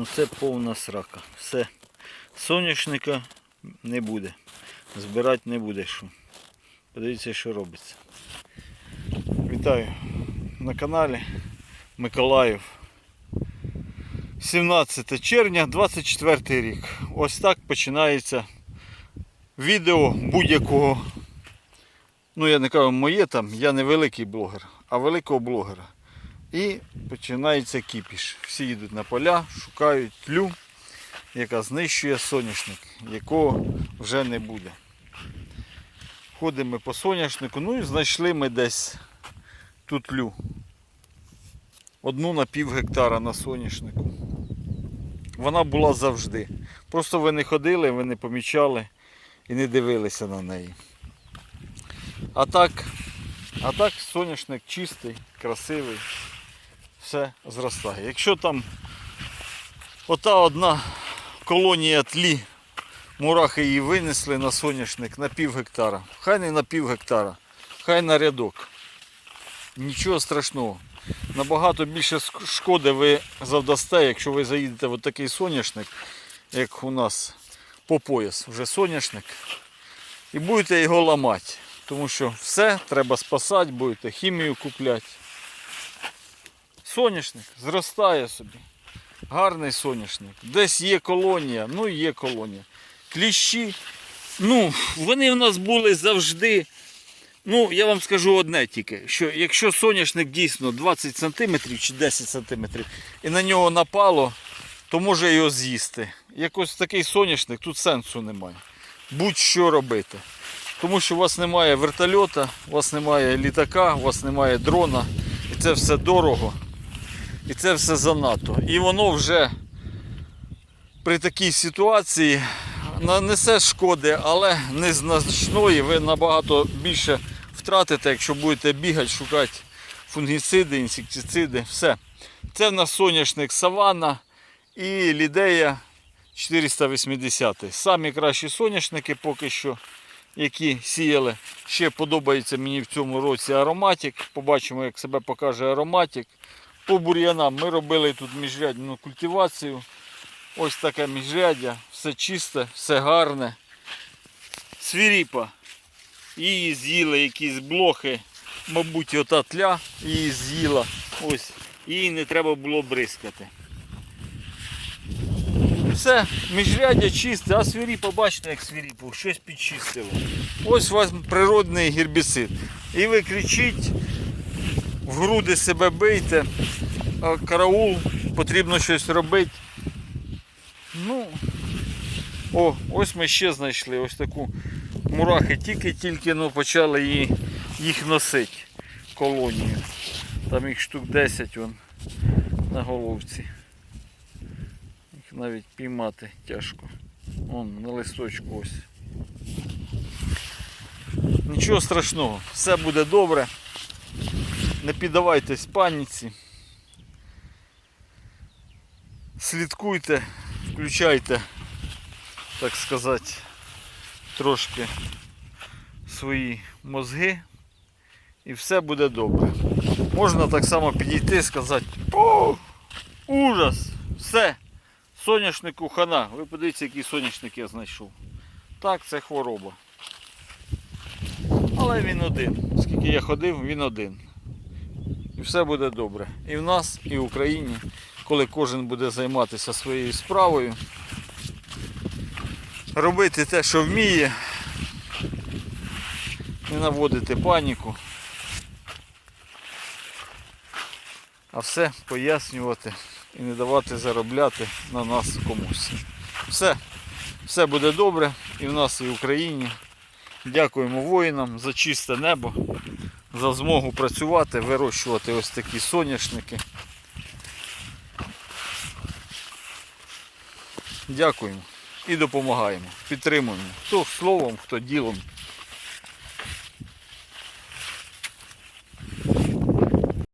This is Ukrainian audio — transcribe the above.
Ну це повна срака. Все. Соняшника не буде. Збирати не буде. Подивіться, що робиться. Вітаю на каналі Миколаїв. 17 червня 24 рік. Ось так починається відео будь-якого. Ну я не кажу моє там, я не великий блогер, а великого блогера. І починається кіпіш. Всі йдуть на поля, шукають тлю, яка знищує соняшник, якого вже не буде. Ходимо по соняшнику, ну і знайшли ми десь тут тлю. Одну на пів гектара на соняшнику. Вона була завжди. Просто ви не ходили, ви не помічали і не дивилися на неї. А так, а так соняшник чистий, красивий, все зростає. Якщо там ота одна колонія тлі, мурахи її винесли на соняшник на пів гектара. Хай не на пів гектара, хай на рядок. Нічого страшного. Набагато більше шкоди ви завдасте, якщо ви заїдете в такий соняшник, як у нас по пояс, вже соняшник, і будете його ламати. Тому що все треба спасати, будете хімію купляти. Соняшник зростає собі. Гарний соняшник. Десь є колонія, ну є колонія. Кліщі. Ну, вони в нас були завжди. Ну, я вам скажу одне тільки, що якщо соняшник дійсно 20 см чи 10 см і на нього напало, то може його з'їсти. Якось такий соняшник, тут сенсу немає. Будь-що робити. Тому що у вас немає вертольота, у вас немає літака, у вас немає дрона. І це все дорого. І це все занадто. І воно вже при такій ситуації нанесе шкоди, але незначної. Ви набагато більше втратите, якщо будете бігати, шукати фунгіциди, інсектициди. Все. Це в нас соняшник Саванна і лідея 480. Самі кращі соняшники поки що, які сіяли. Ще подобається мені в цьому році ароматик. Побачимо, як себе покаже ароматик. По бур'янам ми робили тут міжрядну культивацію. Ось таке міжряддя, все чисте, все гарне. Свіріпа. Її з'їли якісь блохи, мабуть, ота тля її з'їла. Ось. Її не треба було бризкати. Все, міжряддя чисте, а свіріпа, бачите, як свіріпу, щось підчистило. Ось у вас природний гербіцид. І ви кричіть, в груди себе бийте, караул, потрібно щось робити. Ну, о, ось ми ще знайшли ось таку мурахи. Тільки-тільки ну, почали її, їх носити колонію. Там їх штук 10 вон, на головці. Їх навіть піймати тяжко. Вон на листочку ось. Нічого страшного, все буде добре. Не піддавайтесь паніці. Слідкуйте, включайте, так сказати, трошки свої мозги і все буде добре. Можна так само підійти і сказати, ужас! Все, соняшнику хана. Ви подивіться, який соняшник я знайшов. Так, це хвороба. Але він один. Скільки я ходив, він один. І все буде добре. І в нас, і в Україні, коли кожен буде займатися своєю справою, робити те, що вміє, не наводити паніку, а все пояснювати і не давати заробляти на нас комусь. Все, все буде добре і в нас, і в Україні. Дякуємо воїнам за чисте небо, за змогу працювати, вирощувати ось такі соняшники. Дякуємо і допомагаємо, підтримуємо. Хто словом, хто ділом.